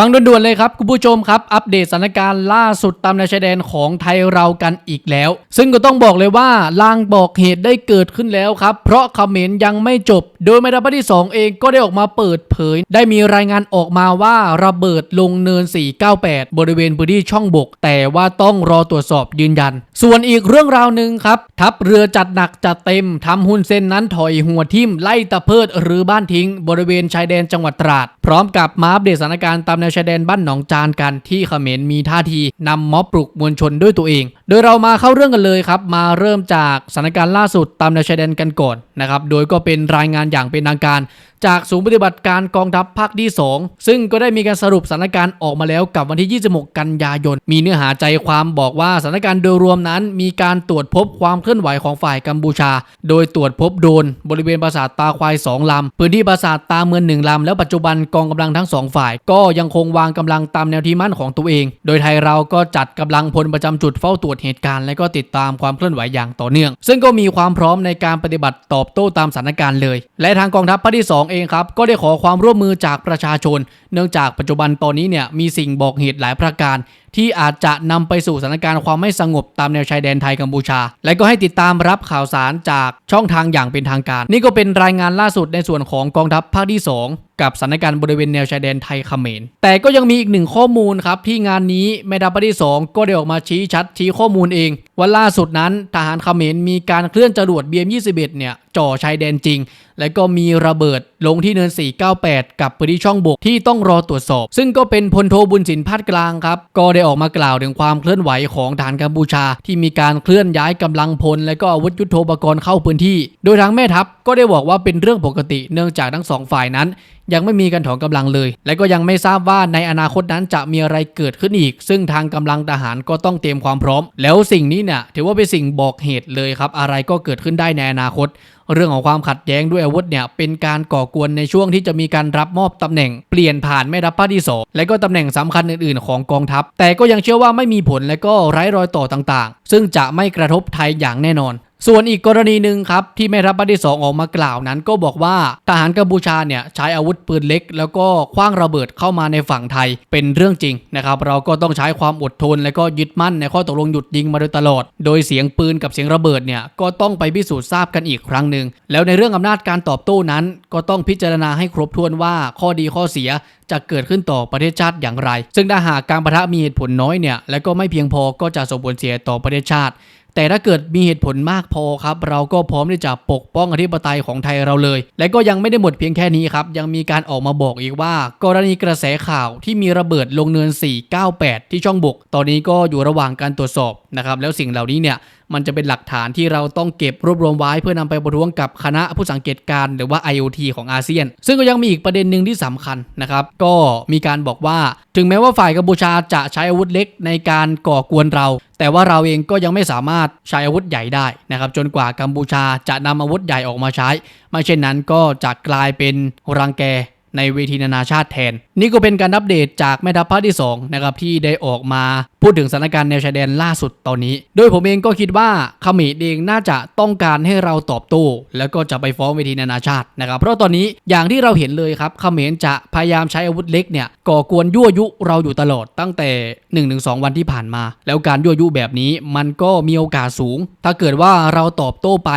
ฟังด่วนๆเลยครับคุณผู้ชมครับ อัปเดตสถานการณ์ล่าสุดตามแนวชายแดนของไทยเรากันอีกแล้ว ซึ่งก็ต้องบอกเลยว่าลางบอกเหตุได้เกิดขึ้นแล้วครับ เพราะเขมรยังไม่จบ โดยแม่ทัพภาคที่ 2 เองก็ได้ออกมาเปิดเผย ได้มีรายงานออกมาว่าระเบิดลงเนิน 498 บริเวณพื้นที่ช่องบก แต่ว่าต้องรอตรวจสอบยืนยัน ส่วนอีกเรื่องราวหนึ่งครับทัพเรือจัดหนักจัดเต็มทำหุ้นเส้นนั้นถอยหัวทิ่มไล่ตะเพิดหรือบ้านทิ้ง บริเวณชายแดนจังหวัดตราด พร้อมกับมาอัปเดตสถานการณ์ตามแนวชายแดนบ้านหนองจานกันที่เขมรมีท่าทีนำม็อบปลุกมวลชนด้วยตัวเอง โดยเรามาเข้าเรื่องกันเลยครับ มาเริ่มจากสถานการณ์ล่าสุดตามแนวชายแดนกันก่อนนะครับ โดยก็เป็นรายงานอย่างเป็นทางการ จากศูนย์ปฏิบัติการกองทัพภาคที่ 2 ซึ่งก็ได้มีการสรุปสถานการณ์ออกมาแล้วกับวันที่ 26 กันยายน มีเนื้อหาใจความบอกว่าสถานการณ์โดยรวมนั้น มีการตรวจพบความเคลื่อนไหวของฝ่ายกัมพูชา โดยตรวจพบโดน บริเวณปราสาทตาควาย2ลำพื้นที่ปราสาทตาเมืองหนึ่งลำแล้วปัจจุบันกองกำลังทั้งสองฝ่ายก็ยังคงวางกำลังตามแนวที่มั่นของตัวเอง โดยไทยเราก็จัดกำลังพลประจำจุดเฝ้าตรวจเหตุการณ์และก็ติดตามความเคลื่อนไหวอย่างต่อเนื่อง ซึ่งก็มีความพร้อมในการปฏิบัติตอบโต้ตามสถานการณ์เลย และทางกองทัพภาคที่ 2 เองครับก็ได้ขอความร่วมมือจากประชาชน เนื่องจากปัจจุบันตอนนี้เนี่ยมีสิ่งบอกเหตุหลายประการ ที่อาจจะนำไปสู่สถานการณ์ความไม่สงบตามแนวชายแดนไทยกัมพูชา และก็ให้ติดตามรับข่าวสารจากช่องทางอย่างเป็นทางการ นี่ก็เป็นรายงานล่าสุดในส่วนของกองทัพภาคที่ 2 กับสถานการณ์บริเวณแนวชายแดนไทยเขมร แต่ก็ยังมีอีกหนึ่งข้อมูลครับที่งานนี้แม่ทัพภาคที่2ก็ได้ออกมาชี้ชัดชี้ข้อมูลเอง ว่าล่าสุดนั้นทหารเขมรมีการเคลื่อนจรวด BM21 เนี่ยจ่อชายแดนจริง และก็มีระเบิดลงที่เนิน 498 กับพื้นที่ช่องบกที่ต้องรอตรวจสอบ ซึ่งก็เป็นพลโทบุญสินพาดกลางครับ ก็ได้ออกมากล่าวถึงความเคลื่อนไหวของฐานกัมพูชา ที่มีการเคลื่อนย้ายกำลังพล และก็อาวุธยุโทโธปกรณ์เข้าพื้นที่ โดยทางแม่ทัพก็ได้บอกว่าเป็นเรื่องปกติเนื่องจากทั้งสองฝ่ายนั้นยังไม่มีการถอนกำลังเลย และก็ยังไม่ทราบว่าในอนาคตนั้นจะมีอะไรเกิดขึ้นอีก ซึ่งทางกำลังทหารก็ต้องเตรียมความพร้อม แล้วสิ่งนี้เนี่ยถือว่าเป็นสิ่งบอกเหตุเลยครับ อะไรก็เกิดขึ้นได้ในอนาคตเรื่องของความขัดแย้งด้วยอาวุธเนี่ยเป็นการก่อกวนในช่วงที่จะมีการรับมอบตำแหน่ง เปลี่ยนผ่านแม่ทับพภาที่สองและก็ตำแหน่งสำคัญอื่นๆ ของกองทัพ แต่ก็ยังเชื่อว่าไม่มีผลและก็ไร้รอยต่อต่างๆ ซึ่งจะไม่กระทบไทยอย่างแน่นอน ส่วนอีกกรณีหนึ่งครับ ที่แม่ทัพภาคที่สองออกมากล่าวนั้น ก็บอกว่าทหารกัมพูชาเนี่ยใช้อาวุธปืนเล็ก แล้วก็คว้างระเบิดเข้ามาในฝั่งไทยเป็นเรื่องจริงนะครับ เราก็ต้องใช้ความอดทน และก็ยึดมั่นในข้อตกลงหยุดยิงมาโดยตลอด โดยเสียงปืนกับเสียงระเบิดเนี่ยก็ต้องไปพิสูจน์ทราบกันอีกครั้งหนึ่งแล้วในเรื่องอำนาจการตอบโต้นั้น ก็ต้องพิจารณาให้ครบถ้วนว่าข้อดีข้อเสียจะเกิดขึ้นต่อประเทศชาติอย่างไร ซึ่งถ้าหากการประทะมีเหตุผลน้อยเนี่ยและก็ไม่เพียงพอก็จะส่งผลเสียต่อประเทศชาติ แต่ถ้าเกิดมีเหตุผลมากพอครับ เราก็พร้อมที่จะปกป้องอธิปไตยของไทยเราเลย และก็ยังไม่ได้หมดเพียงแค่นี้ครับ ยังมีการออกมาบอกอีกว่า กรณีกระแสข่าวที่มีระเบิดลงเนิน 498 ที่ช่องบก ตอนนี้ก็อยู่ระหว่างการตรวจสอบนะครับแล้วสิ่งเหล่านี้เนี่ย มันจะเป็นหลักฐานที่เราต้องเก็บรวบรวมไว้เพื่อนำไปประท้วงกับคณะผู้สังเกตการณ์หรือว่า IoT ของอาเซียน ซึ่งก็ยังมีอีกประเด็นหนึ่งที่สำคัญนะครับ ก็มีการบอกว่า ถึงแม้ว่าฝ่ายกัมพูชาจะใช้อาวุธเล็กในการก่อกวนเรา แต่ว่าเราเองก็ยังไม่สามารถใช้อาวุธใหญ่ได้นะครับจนกว่ากัมพูชาจะนำอาวุธใหญ่ออกมาใช้ ไม่เช่นนั้นก็จะกลายเป็นรังแก ในเวทีนานาชาติแทน นี่ก็เป็นการอัปเดตจากแม่ทัพภาคที่2นะครับที่ได้ออกมาพูดถึงสถานการณ์แนวชายแดนล่าสุดตอนนี้ โดยผมเองก็คิดว่าเขมรเองน่าจะต้องการให้เราตอบโต้แล้วก็จะไปฟ้องเวทีนานาชาตินะครับเพราะตอนนี้อย่างที่เราเห็นเลยครับเขมรจะพยายามใช้อาวุธเล็กเนี่ยก่อกวนยั่วยุเราอยู่ตลอดตั้งแต่1-2วันที่ผ่านมา แล้วการยั่วยุแบบนี้มันก็มีโอกาสสูง ถ้าเกิดว่าเราตอบโต้ไป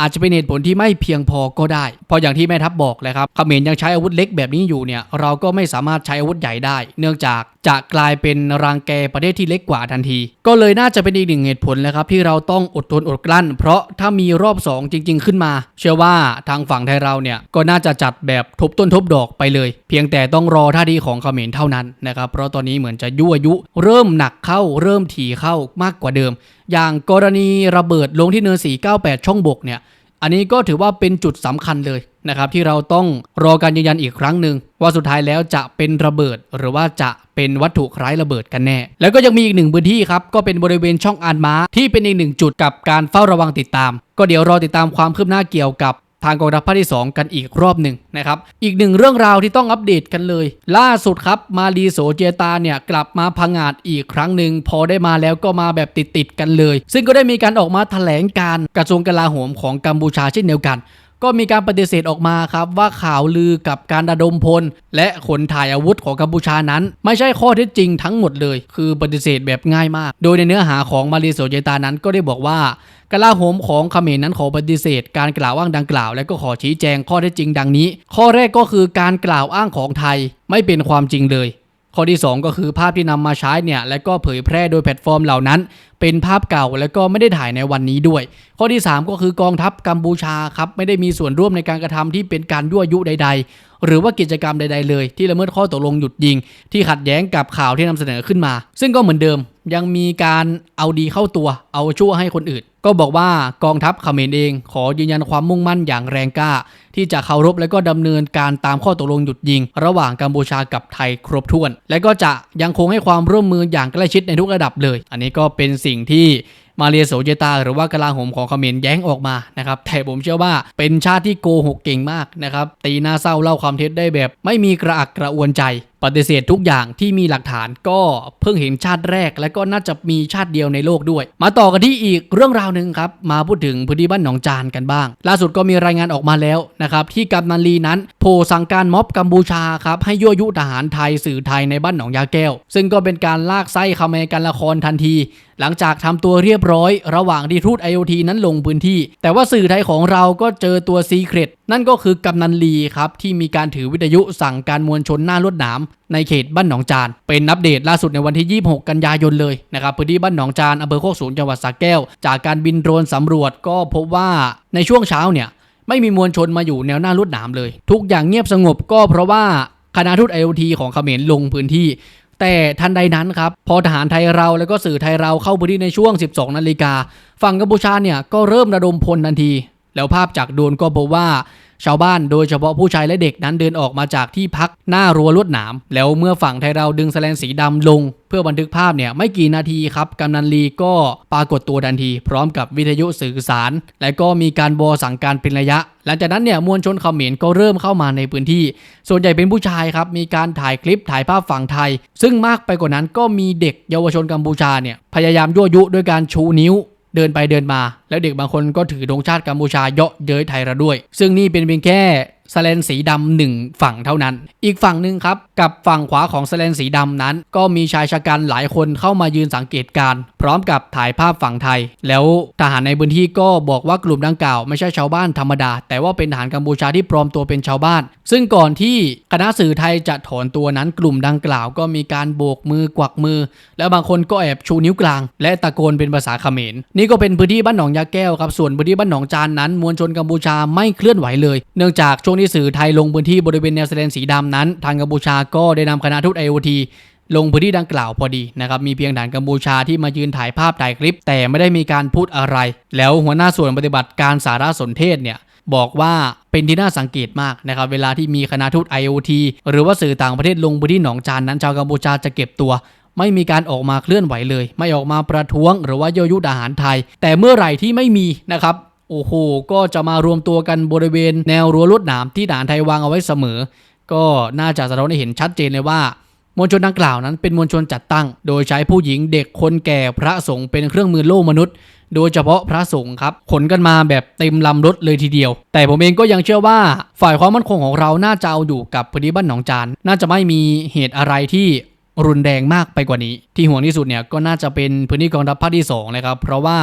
อาจจะเป็นเหตุผลที่ไม่เพียงพอก็ได้ เพราะอย่างที่แม่ทัพบอกเลยครับเขมรยังใช้อาวุธเล็กแบบนี้อยู่เนี่ยเราก็ไม่สามารถใช้อาวุธใหญ่ได้ เนื่องจากจะกลายเป็นรังแกประเทศที่เล็กกว่าทันที ก็เลยน่าจะเป็นอีกหนึ่งเหตุผลเลยครับที่เราต้องอดทนอดกลั้น เพราะถ้ามีรอบ 2 จริง ๆ ขึ้นมา เชื่อว่าทางฝั่งไทยเราเนี่ยก็น่าจะจัดแบบทบต้นทบดอกไปเลย เพียงแต่ต้องรอท่าทีของเขมรเท่านั้นนะครับเพราะตอนนี้เหมือนจะยั่วยุ เริ่มหนักเข้าเริ่มถี่เข้ามากกว่าเดิม อย่างกรณีระเบิดลงที่เนิน498 ช่องบกเนี่ย อันนี้ก็ถือว่าเป็นจุดสำคัญเลยนะครับที่เราต้องรอการยืนยันอีกครั้งหนึ่งว่าสุดท้ายแล้วจะเป็นระเบิด หรือว่าจะเป็นวัตถุคล้ายระเบิดกันแน่ แล้วก็ยังมีอีกหนึ่งพื้นที่ครับก็เป็นบริเวณช่องอานม้าที่เป็นอีกหนึ่งจุดกับการเฝ้าระวังติดตาม ก็เดี๋ยวรอติดตามความคืบหน้าเกี่ยวกับ ทางกองทัพภาคที่ 2 กันอีกรอบหนึ่งนะครับ อีกหนึ่งเรื่องราวที่ต้องอัปเดตกันเลย ล่าสุดครับมาลีโสเจตาเนี่ยกลับมาพังงาดอีกครั้งหนึ่งพอได้มาแล้วก็มาแบบติดๆกันเลย ซึ่งก็ได้มีการออกมาแถลงการกระทรวงกลาโหมของกัมพูชาเช่นเดียวกันก็มีการปฏิเสธออกมาครับว่าข่าวลือกับการระดมพล และขนถ่ายอาวุธของกัมพูชานั้น ไม่ใช่ข้อเท็จจริงทั้งหมดเลย คือปฏิเสธแบบง่ายมาก โดยในเนื้อหาของมาเลเซียเจตานั้นก็ได้บอกว่า กลาโหมของเขมรนั้นขอปฏิเสธ การกล่าวอ้างดังกล่าว และก็ขอชี้แจงข้อเท็จจริงดังนี้ ข้อแรกก็คือการกล่าวอ้างของไทยไม่เป็นความจริงเลย ข้อที่ 2 ก็คือภาพที่นำมาใช้เนี่ยและก็เผยแพร่โดยแพลตฟอร์มเหล่านั้น เป็นภาพเก่าและก็ไม่ได้ถ่ายในวันนี้ด้วย ข้อที่ 3 ก็คือกองทัพกัมพูชาครับไม่ได้มีส่วนร่วมในการกระทำที่เป็นการยั่วยุใดๆ หรือว่ากิจกรรมใด ๆ เลย ที่ละเมิดข้อตกลงหยุดยิง ที่ขัดแย้งกับข่าวที่นำเสนอขึ้นมา ซึ่งก็เหมือนเดิมยังมีการเอาดีเข้าตัว เอาชั่วให้คนอื่น ก็บอกว่ากองทัพเขมรเอง ขอยืนยันความมุ่งมั่นอย่างแรงกล้า ที่จะเคารพและก็ดำเนินการตามข้อตกลงหยุดยิง ระหว่างกัมพูชากับไทยครบถ้วน และก็จะยังคงให้ความร่วมมืออย่างใกล้ชิดในทุกระดับเลย อันนี้ก็เป็นสิ่งที่ มาเลียโซเจตา หรือว่ากลาโหมของเขมรแย้งออกมานะครับแต่ผมเชื่อว่าเป็นชาติที่โกหกเก่งมากนะครับตีหน้าเศร้าเล่าความเท็จได้แบบ ไม่มีกระอักกระอวนใจ ปฏิเสธทุกอย่างที่มีหลักฐานก็เพิ่งเห็นชาติแรก และก็น่าจะมีชาติเดียวในโลกด้วย มาต่อกันที่อีกเรื่องราวหนึ่งครับมาพูดถึงพื้นที่บ้านหนองจานกันบ้าง ล่าสุดก็มีรายงานออกมาแล้วนะครับที่กำนันลีนั้นโพสั่งการม็อบกัมพูชาครับให้ยั่วยุทหารไทยสื่อไทยในบ้านหนองยาแก้ว ซึ่งก็เป็นการลากไส้คาเมกันละครทันทีหลังจากทำตัวเรียบร้อย ระหว่างที่ทูต IoT นั้นลงพื้นที่ แต่ว่าสื่อไทยของเราก็เจอตัวซีเครตนั่นก็คือกำนันลีครับ ที่มีการถือวิทยุสั่งการมวลชนหน้าลวดหนามในเขตบ้านหนองจาน เป็นอัปเดตล่าสุดในวันที่ 26 กันยายนเลยนะครับพื้นที่บ้านหนองจานอำเภอโคกสูงจังหวัดสระแก้ว จากการบินโดรนสำรวจก็พบว่าในช่วงเช้าเนี่ยไม่มีมวลชนมาอยู่แนวหน้าลวดหนามเลย ทุกอย่างเงียบสงบก็เพราะว่าคณะทูต IoT ของเขมรลงพื้นที่ แต่ทันใดนั้นครับ พอทหารไทยเราแล้วก็สื่อไทยเราเข้าพื้นที่ในช่วง 12 นาฬิกา ฝั่งกัมพูชาเนี่ยก็เริ่มระดมพลทันที แล้วภาพจากโดรนก็พบว่า ชาวบ้านโดยเฉพาะผู้ชายและเด็กนั้นเดินออกมาจากที่พักหน้ารั้วลวดหนาม แล้วเมื่อฝั่งไทยเราดึงแสลนสีดำลง เพื่อบันทึกภาพเนี่ยไม่กี่นาทีครับกำนันลีก็ปรากฏตัวทันที พร้อมกับวิทยุสื่อสาร และก็มีการบอสั่งการเป็นระยะ หลังจากนั้นเนี่ยมวลชนเขมรก็เริ่มเข้ามาในพื้นที่ ส่วนใหญ่เป็นผู้ชายครับมีการถ่ายคลิปถ่ายภาพฝั่งไทย ซึ่งมากไปกว่านั้นก็มีเด็กเยาวชนกัมพูชาเนี่ยพยายามยั่วยุด้วยการชูนิ้ว เดินไปเดินมา แล้วเด็กบางคนก็ถือธงชาติกัมพูชาเยาะเย้ยไทยเราด้วย ซึ่งนี่เป็นเพียงแค่ สแลนสีดำหนึ่งฝั่งเท่านั้น อีกฝั่งหนึ่งครับ กับฝั่งขวาของสแลนสีดำนั้น ก็มีชายชะกันหลายคนเข้ามายืนสังเกตการพร้อมกับถ่ายภาพฝั่งไทย แล้วทหารในพื้นที่ก็บอกว่ากลุ่มดังกล่าวไม่ใช่ชาวบ้านธรรมดา แต่ว่าเป็นทหารกัมพูชาที่ปลอมตัวเป็นชาวบ้าน ซึ่งก่อนที่คณะสื่อไทยจะถอนตัวนั้นกลุ่มดังกล่าวก็มีการโบกมือกวักมือ แล้วบางคนก็แอบชูนิ้วกลาง และตะโกนเป็นภาษาเขมรนี่ก็เป็นพื้นที่บ้านหนองยาแก้วครับส่วนพื้นที่บ้านหนองจานนั้นมวลชนกัมพูชาไม่เคลื่อนไหวเลย เนื่องจากช่วงที่สื่อไทยลงพื้นที่บริเวณแนวแสดงสีดำนั้น ทางกัมพูชาก็ได้นำคณะทูต IoT ลงพื้นที่ดังกล่าวพอดีนะครับ มีเพียงฐานกัมพูชาที่มายืนถ่ายภาพถ่ายคลิป แต่ไม่ได้มีการพูดอะไร แล้วหัวหน้าส่วนปฏิบัติการสารสนเทศเนี่ยบอกว่าเป็นที่น่าสังเกตมากนะครับ เวลาที่มีคณะทูต IoT หรือว่าสื่อต่างประเทศลงพื้นที่หนองจานนั้นชาวกัมพูชาจะเก็บตัว ไม่มีการออกมาเคลื่อนไหวเลย ไม่ออกมาประท้วง หรือว่าโยยุทหารไทย แต่เมื่อไหร่ที่ไม่มีนะครับ โอ้โห ก็จะมารวมตัวกันบริเวณแนวรั้วลวดหนามที่ทหารไทยวางเอาไว้เสมอ ก็น่าจะสะท้อนให้เห็นชัดเจนเลยว่ามวลชนดังกล่าวนั้นเป็นมวลชนจัดตั้ง โดยใช้ผู้หญิงเด็กคนแก่พระสงฆ์เป็นเครื่องมือโล่มนุษย์ โดยเฉพาะพระสงฆ์ครับ ขนกันมาแบบเต็มลำรถเลยทีเดียว แต่ผมเองก็ยังเชื่อว่า ฝ่ายความมั่นคงของเราน่าจะเอาอยู่กับพื้นที่บ้านหนองจาน น่าจะไม่มีเหตุอะไรที่รุนแรงมากไปกว่านี้ ที่ห่วงที่สุดเนี่ยก็น่าจะเป็นพื้นที่กองทัพภาคที่2นะครับเพราะว่า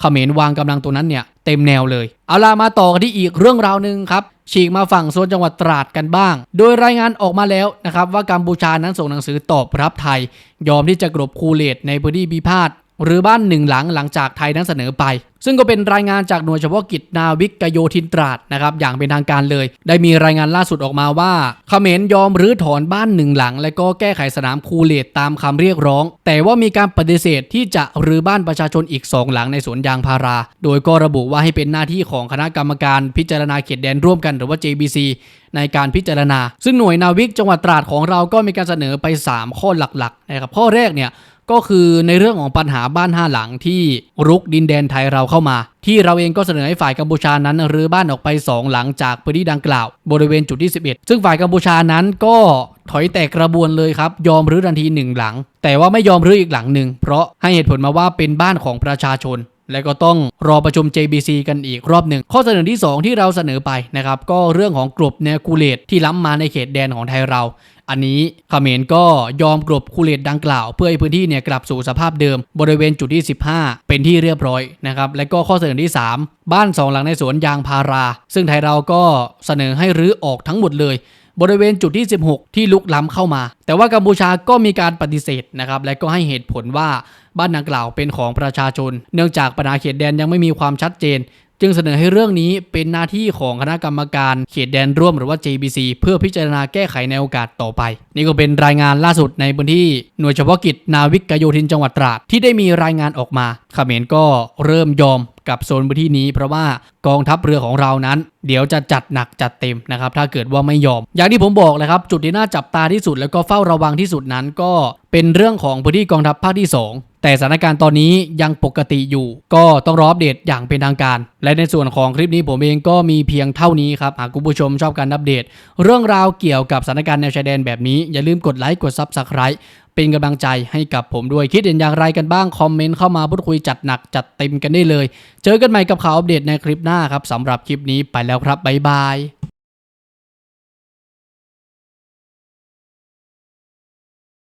เขมรวางกำลังตัวนั้นเนี่ยเต็มแนวเลย เอาล่ะมาต่อกันที่อีกเรื่องราวหนึ่งครับฉีกมาฝั่งโซนจังหวัดตราดกันบ้าง โดยรายงานออกมาแล้วนะครับว่ากัมพูชานั้นส่งหนังสือตอบรับไทย ยอมที่จะกรบคูเลตในพื้นที่พิพาท หรือบ้านหนึ่งหลังหลังจากไทยนั้นเสนอไป ซึ่งก็เป็นรายงานจากหน่วยเฉพาะกิจนาวิกโยธินตราดนะครับอย่างเป็นทางการเลย ได้มีรายงานล่าสุดออกมาว่าเขมรยอมรื้อถอนบ้านหนึ่งหลัง และก็แก้ไขสนามคูเลตตามคำเรียกร้อง แต่ว่ามีการปฏิเสธที่จะรื้อบ้านประชาชนอีกสองหลังในสวนยางพารา โดยก็ระบุว่าให้เป็นหน้าที่ของคณะกรรมการพิจารณาเขตแดนร่วมกันหรือว่า JBC ในการพิจารณา ซึ่งหน่วยนาวิกจังหวัดตราดของเราก็มีการเสนอไป 3 ข้อหลักๆนะครับข้อแรกเนี่ย ก็คือในเรื่องของปัญหาบ้านห้าหลังที่รุกดินแดนไทยเราเข้ามา ที่เราเองก็เสนอให้ฝ่ายกัมพูชานั้นรื้อบ้านออกไป 2 หลังจากพื้นที่ดังกล่าว บริเวณจุดที่ 11 ซึ่งฝ่ายกัมพูชานั้นก็ถอยแตกกระบวนเลยครับ ยอมรื้อทันทีหนึ่งหลัง แต่ว่าไม่ยอมรื้ออีกหลังหนึ่งเพราะให้เหตุผลมาว่าเป็นบ้านของประชาชน และก็ต้องรอประชุม JBC กันอีกรอบหนึ่ง ข้อเสนอที่ 2 ที่เราเสนอไปนะครับ ก็เรื่องของกลุ่มแนวคูเลตที่ล้ำมาในเขตแดนของไทยเรา อันนี้เขมรก็ยอมกลบคูเลตดังกล่าว เพื่อให้พื้นที่เนี่ยกลับสู่สภาพเดิม บริเวณจุดที่ 15 เป็นที่เรียบร้อยนะครับ และก็ข้อเสนอที่ 3 บ้านสองหลังในสวนยางพารา ซึ่งไทยเราก็เสนอให้รื้อออกทั้งหมดเลย บริเวณจุดที่ 16 ที่ลุกล้ำเข้ามา แต่ว่ากัมพูชาก็มีการปฏิเสธนะครับและก็ให้เหตุผลว่าบ้านดังกล่าวเป็นของประชาชน เนื่องจากปัญหาเขตแดนยังไม่มีความชัดเจน จึงเสนอให้เรื่องนี้เป็นหน้าที่ของคณะกรรมการเขตแดนร่วมหรือว่า JBC เพื่อพิจารณาแก้ไขในโอกาสต่อไป นี่ก็เป็นรายงานล่าสุดในพื้นที่หน่วยเฉพาะกิจนาวิกโยธินจังหวัดตราดที่ได้มีรายงานออกมาขเขมรก็เริ่มยอม กับโซนพื้นที่นี้ เพราะว่ากองทัพเรือของเรานั้น เดี๋ยวจะจัดหนักจัดเต็มนะครับถ้าเกิดว่าไม่ยอม อย่างที่ผมบอกเลยครับจุดที่น่าจับตาที่สุดแล้วก็เฝ้าระวังที่สุดนั้นก็เป็นเรื่องของพื้นที่กองทัพภาคที่ 2 แต่สถานการณ์ตอนนี้ยังปกติอยู่ ก็ต้องรออัปเดตอย่างเป็นทางการ และในส่วนของคลิปนี้ผมเองก็มีเพียงเท่านี้ครับหากคุณผู้ชมชอบการอัปเดต เรื่องราวเกี่ยวกับสถานการณ์แนวชายแดนแบบนี้อย่าลืมกดไลค์กด Subscribe เป็นกำลังใจให้กับผมด้วยคิดเห็นอย่างไรกันบ้าง คอมเมนต์เข้ามาพูดคุยจัดหนักจัดเต็มกันได้เลย เจอกันใหม่กับข่าวอัปเดตในคลิปหน้าครับสำหรับคลิปนี้ไปแล้วครับบ๊ายบาย